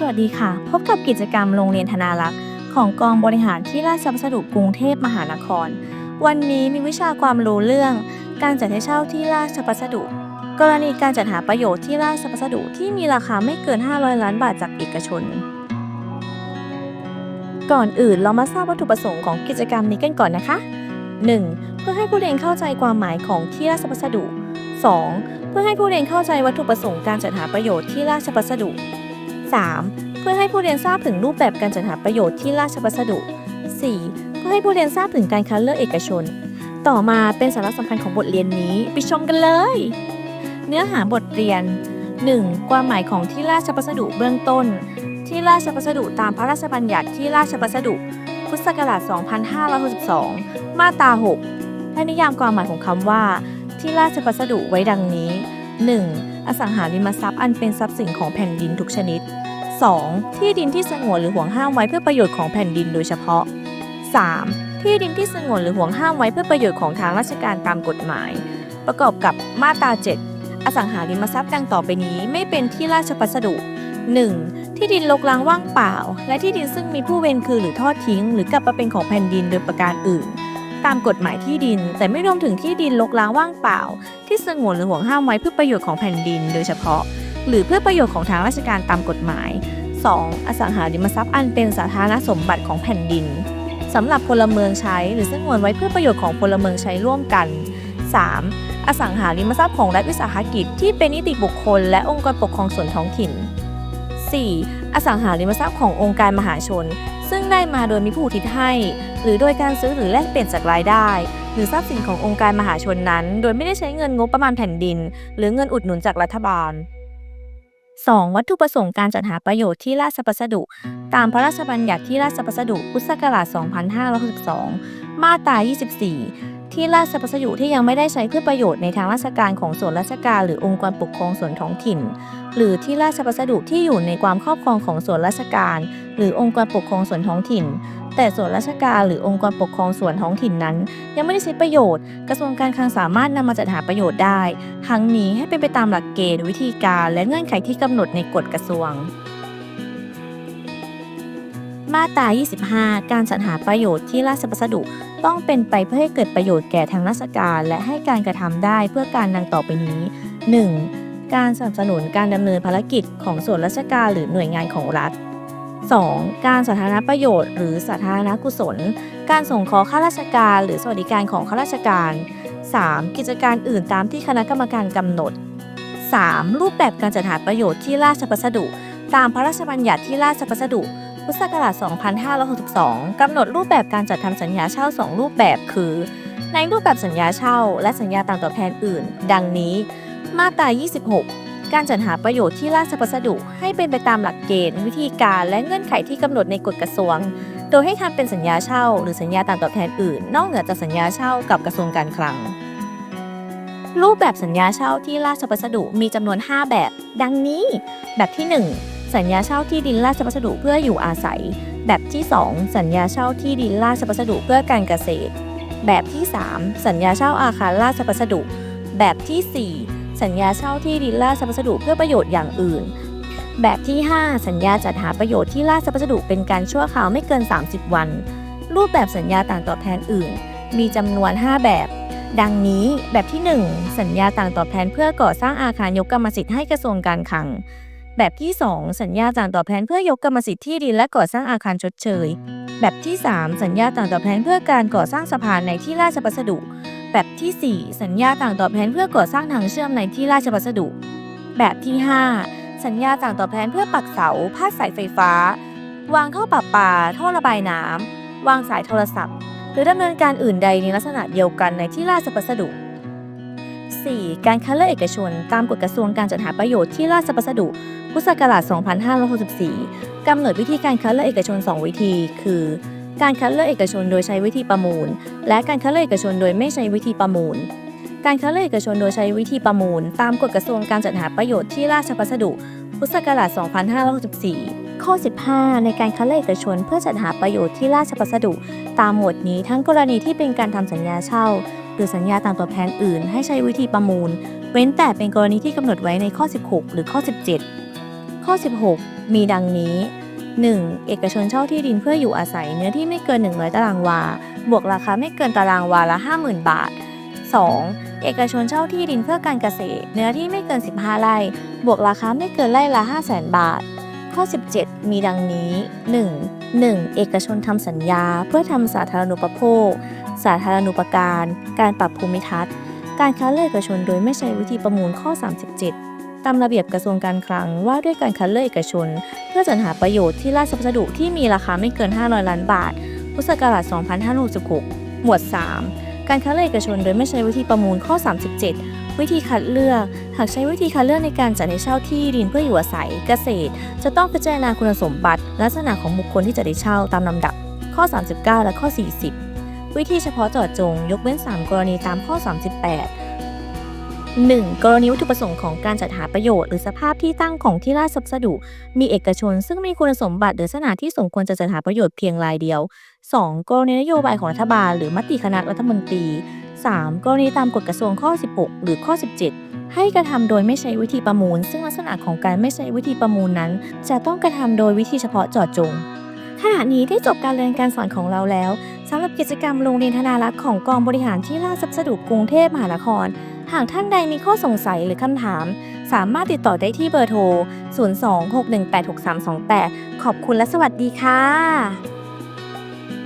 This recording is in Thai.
สวัสดีค่ะ พบกับกิจกรรมโรงเรียนธนารักษ์ ของกองบริหารที่ราชพัสดุกรุงเทพมหานคร วันนี้มีวิชาความรู้เรื่อง การจัดให้เช่าที่ราชพัสดุ กรณีการจัดหาประโยชน์ที่ราชพัสดุที่มีราคาไม่เกิน 500 ล้านบาทจากเอกชน ก่อนอื่นเรามาทราบวัตถุประสงค์ของกิจกรรมนี้กันก่อนนะคะ 1. เพื่อให้ผู้เรียนเข้าใจความหมายของที่ราชพัสดุ 2. เพื่อให้ผู้เรียนเข้าใจวัตถุประสงค์การจัดหาประโยชน์ที่ราชพัสดุ 3. เพื่อให้ผู้เรียนทราบถึงรูปแบบการจัดหาประโยชน์ที่ราชพัสดุ 4. เพื่อให้ผู้เรียนทราบถึงการคัดเลือกเอกชน ต่อมาเป็นสาระสำคัญของบทเรียนนี้ไปชมกันเลย เนื้อหาบทเรียน 1. ความหมายของที่ราชพัสดุเบื้องต้น ที่ราชพัสดุตามพระราชบัญญัติที่ราชพัสดุ พุทธศักราช 2562 มาตรา6ให้นิยามความหมายของคำว่า ที่ราชพัสดุไว้ดังนี้ 1. อสังหาริมทรัพย์อันเป็นทรัพย์สินของแผ่นดินทุกชนิด 2. ที่ดินที่สงวนหรือห่วงห้ามไว้เพื่อประโยชน์ของแผ่นดินโดยเฉพาะ 3. ที่ดินที่สงวนหรือห่วงห้ามไว้เพื่อประโยชน์ของทางราชการตามกฎหมาย ประกอบกับมาตรา 7 อสังหาริมทรัพย์ดังต่อไปนี้ไม่เป็นที่ราชพัสดุ 1. ที่ดินรกร้างว่างเปล่า และที่ดินซึ่งมีผู้เวรคือหรือทอดทิ้ง หรือกลับมาเป็นของแผ่นดินโดยประการอื่น ตามกฎหมายที่ดิน แต่ไม่รวมถึงที่ดินรกร้างว่างเปล่า ที่สงวนหรือห่วงห้ามไว้เพื่อประโยชน์ของแผ่นดิน โดยเฉพาะ หรือเพื่อประโยชน์ของทางราชการตามกฎหมาย 2. อสังหาริมทรัพย์อันเป็นสาธารณสมบัติของแผ่นดินสำหรับพลเมืองใช้ หรือสงวนไว้เพื่อประโยชน์ของพลเมืองใช้ร่วมกัน 3. อสังหาริมทรัพย์ของรัฐวิสาหกิจที่เป็นนิติบุคคล และองค์กรปกครองส่วนท้องถิ่น 4. อสังหาริมทรัพย์ขององค์การมหาชน ซึ่งได้มาโดยมีผู้อุทิศให้ หรือโดยการซื้อหรือแลกเปลี่ยนจากรายได้ หรือทรัพย์สินขององค์การมหาชนนั้น โดยไม่ได้ใช้เงินงบประมาณแผ่นดิน หรือเงินอุดหนุนจากรัฐบาล 2. วัตถุประสงค์การจัดหาประโยชน์ที่ราชพัสดุ ตามพระราชบัญญัติที่ราชพัสดุพุทธศักราช 2562 มาตรา 24 ที่ราชพัสดุที่ยังไม่ได้ใช้เพื่อประโยชน์ในทางราชการของส่วนราชการ หรือองค์กรปกครองส่วนท้องถิ่น หรือที่ราชพัสดุที่อยู่ในความครอบครองของส่วนราชการ หรือองค์กรปกครองส่วนท้องถิ่น แต่ส่วนราชการหรือองค์กรปกครองส่วนท้องถิ่นนั้น ยังไม่ได้ใช้ประโยชน์ กระทรวงการคลังสามารถนำมาจัดหาประโยชน์ได้ ทั้งนี้ให้เป็นไปตามหลักเกณฑ์วิธีการและเงื่อนไขที่กำหนดในกฎกระทรวงมาตรา 25 การจัดหาประโยชน์ที่ราชพัสดุ ต้องเป็นไปเพื่อให้เกิดประโยชน์แก่ทางราชการและให้การกระทำได้เพื่อการดังต่อไปนี้ 1. การสนับสนุนการดำเนินภารกิจของส่วนราชการหรือหน่วยงานของรัฐ 2. การสาธารณประโยชน์ หรือสาธารณกุศล การส่งขอข้าราชการ หรือสวัสดิการของข้าราชการ 3. กิจการอื่นตามที่คณะกรรมการกำหนด 3. รูปแบบการจัดหาประโยชน์ที่ราชพัสดุ ตามพระราชบัญญัติที่ราชพัสดุ พุทธศักราช 2562 กำหนดรูปแบบการจัดทำสัญญาเช่า 2 รูปแบบคือ ในรูปแบบสัญญาเช่า และสัญญาต่างตอบแทนอื่น ดังนี้ มาตรา 26 การจัดหาประโยชน์ที่ราชพัสดุให้เป็นไปตามหลักเกณฑ์ วิธีการและเงื่อนไขที่กำหนดในกฎกระทรวง โดยให้ทำเป็นสัญญาเช่า หรือสัญญาต่างตอบแทนอื่น นอกเหนือจากสัญญาเช่ากับกระทรวงการคลังรูปแบบสัญญาเช่าที่ราชพัสดุมีจำนวน 5 แบบ ดังนี้ แบบที่ 1 สัญญาเช่าที่ดินราชพัสดุเพื่ออยู่อาศัย แบบที่ 2 สัญญาเช่าที่ดินราชพัสดุเพื่อการเกษตร แบบที่ 3 สัญญาเช่าอาคารราชพัสดุ แบบที่ 4 สัญญาเช่าที่ดินราชพัสดุเพื่อประโยชน์อย่างอื่น แบบที่ 5 สัญญาจัดหาประโยชน์ที่ราชพัสดุเป็นการชั่วคราวไม่เกิน 30 วัน รูปแบบสัญญาต่างตอบแทนอื่น มีจำนวน 5 แบบดังนี้แบบที่ 1 สัญญาต่างตอบแทนเพื่อก่อสร้างอาคารยกกรรมสิทธิ์ให้กระทรวงการคลัง แบบที่ 2 สัญญาต่างตอบแทนเพื่อยกกรรมสิทธิ์ที่ดินและก่อสร้างอาคารชดเชย แบบที่ 3 สัญญาต่างตอบแทนเพื่อการก่อสร้างสะพานในที่ราชพัสดุ แบบที่ 4 สัญญาต่างตอบแทนเพื่อก่อสร้างทางเชื่อมในที่ราชพัสดุ แบบที่ 5 สัญญาต่างตอบแทนเพื่อปักเสาพาดสายไฟฟ้า วางท่อประปา ท่อระบายน้ำวางสายโทรศัพท์ หรือดำเนินการอื่นใดในลักษณะเดียวกันในที่ราชพัสดุ 4. การคัดเลือกเอกชน ตามกฎกระทรวงการจัดหาประโยชน์ที่ราชพัสดุ พุทธศักราช 2564 กำหนดวิธีการคัดเลือกเอกชน 2 วิธี คือ การคัดเลือกเอกชนโดยใช้วิธีประมูล และการคัดเลือกเอกชนโดยไม่ใช้วิธีประมูล การคัดเลือกเอกชนโดยใช้วิธีประมูล ตามกฎกระทรวงการจัดหาประโยชน์ที่ราชพัสดุ พุทธศักราช 2564 ข้อ 15 ในการคัดเลือกเอกชนเพื่อจัดหาประโยชน์ที่ราชพัสดุ ตามหมวดนี้ทั้งกรณีที่เป็นการทำสัญญาเช่า หรือสัญญาตางตอบแทนอื่น ให้ใช้วิธีประมูลเว้นแต่เป็นกรณีที่กำหนดไว้ในข้อ 16 หรือข้อ 17 ข้อ 16 มีดังนี้ 1. เอกชนเช่าที่ดินเพื่ออยู่อาศัยเนื้อที่ไม่เกิน 100 ตารางวา บวกราคาไม่เกินตารางวาละ 50,000 บาท 2. เอกชนเช่าที่ดินเพื่อการเกษตร เนื้อที่ไม่เกิน 15 ไร่ บวกราคาไม่เกินไร่ละ 500,000 บาท ข้อ 17 มีดังนี้ 1. 1. เอกชนทำสัญญาเพื่อทำสาธารณูปโภค สาธารณูปการ การปรับภูมิทัศน์ การค้าเลือกเอกชนโดยไม่ใช้วิธีประมูลข้อ 37 ตามระเบียบกระทรวงการคลังว่าด้วยการคัดเลือกเอกชน เพื่อสรรหาประโยชน์ที่ราชพัสดุที่มีราคาไม่เกิน 500 ล้านบาท พุทธศักราช 2566 หมวด 3 การคัดเลือกเอกชนโดยไม่ใช้วิธีประมูลข้อ 37 วิธีคัดเลือก หากใช้วิธีคัดเลือกในการจัดให้เช่าที่ดินเพื่ออยู่อาศัยเกษตร จะต้องพิจารณาคุณสมบัติ ลักษณะของบุคคลที่จะได้เช่าตามลำดับ ข้อ 39 และข้อ 40 วิธีเฉพาะเจาะจง ยกเว้น 3 กรณีตามข้อ 38 1. กรณีวัตถุประสงค์ของการจัดหาประโยชน์ หรือสภาพที่ตั้งของที่ราชพัสดุ มีเอกชน ซึ่งมีคุณสมบัติหรือลักษณะที่สมควรจะจัดหาประโยชน์เพียงรายเดียว 2. กรณีนโยบายของรัฐบาล หรือมติคณะรัฐมนตรี 3. กรณีตามกฎกระทรวงข้อ 16 หรือข้อ 17 ให้กระทำโดยไม่ใช้วิธีประมูล ซึ่งลักษณะของการไม่ใช้วิธีประมูลนั้น จะต้องกระทำโดยวิธีเฉพาะเจาะจงขณะนี้ได้จบการเรียนการสอนของเราแล้วสำหรับกิจกรรมโรงเรียนธนารักษ์ของกองบริหารที่ราชพัสดุกรุงเทพมหานคร หากท่านใดมีข้อสงสัยหรือคำถาม สามารถติดต่อได้ที่เบอร์โทร 026186328 ขอบคุณและสวัสดีค่ะ